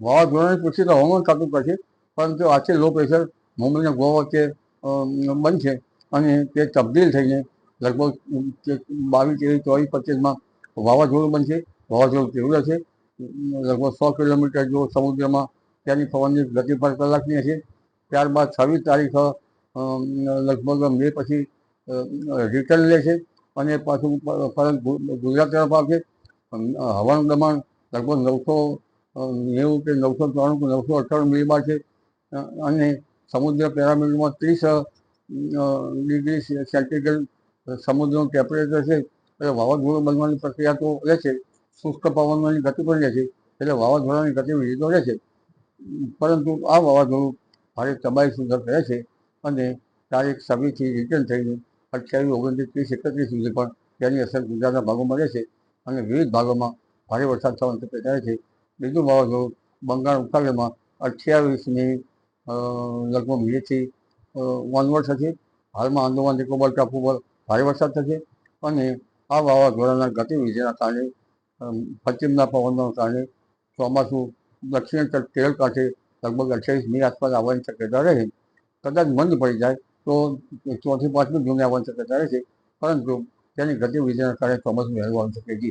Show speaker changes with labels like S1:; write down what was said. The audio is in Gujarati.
S1: વાવાઝોડાની પછી તો હવામાન ખાતું કરશે પરંતુ આજે લો પ્રેશર મુંબઈ અને ગોવા વચ્ચે બનશે અને તે તબદીલ થઈને લગભગ બાવીસ ત્રેવીસ ચોવીસ પચીસમાં વાવાઝોડું બનશે વાવાઝોડું તીવ્ર છે લગભગ સો કિલોમીટર જો સમુદ્રમાં ત્યાંની પવનની ગતિ પર કલાકની હશે, ત્યારબાદ છવ્વીસ તારીખ લગભગ મે પછી રિટર્ન લેશે અને પાછું પરત ગુજરાત તરફ આવશે હવાનું દબાણ લગભગ નવસો નેવું કે નવસો ત્રાણું કે નવસો અઠ્ઠાણું મિલીબાર છે. અને સમુદ્ર પેરામીટરમાં ત્રીસ ડિગ્રી સેન્ટીગ્રેડ સમુદ્રનું ટેમ્પરેચર છે. એટલે વાવાઝોડું બનવાની પ્રક્રિયા તો રહે છે. શુષ્ક પવનની ગતિ પણ રહેશે એટલે વાવાઝોડાની ગતિવિધિ તો રહે છે. પરંતુ આ વાવાઝોડું ભારે તબાહી સુધર રહે છે અને તારીખ છવ્વીસથી રિટર્ન થઈને અઠ્યાવીસ, ઓગણત્રીસ ત્રીસ એકત્રીસ સુધી પણ તેની અસર ગુજરાતના ભાગોમાં રહેશે અને વિવિધ ભાગોમાં ભારે વરસાદ થવાની શક્યતા રહે છે. બીજું વાવાઝોડું બંગાળ ઉપસાગરમાં અઠ્યાવીસમી લગભગ મેથી ઓનવર્ડ થશે હાલમાં આંદોમાન નિકોબાર ટાપુ પર ભારે વરસાદ થશે અને આ વાવાઝોડાના ગતિવિધિના કારણે પશ્ચિમના પવનના કારણે ચોમાસું દક્ષિણ તટ કેરળ કાંઠે લગભગ અઠ્યાવીસ મી આસપાસ આવવાની શક્યતા રહે. કદાચ મંદ પડી જાય તો ચોથી પાંચમી જૂને આવવાની શક્યતા રહે છે. પરંતુ તેની ગતિવિધિના કારણે ચોમાસું વહેલું આવી શકે છે.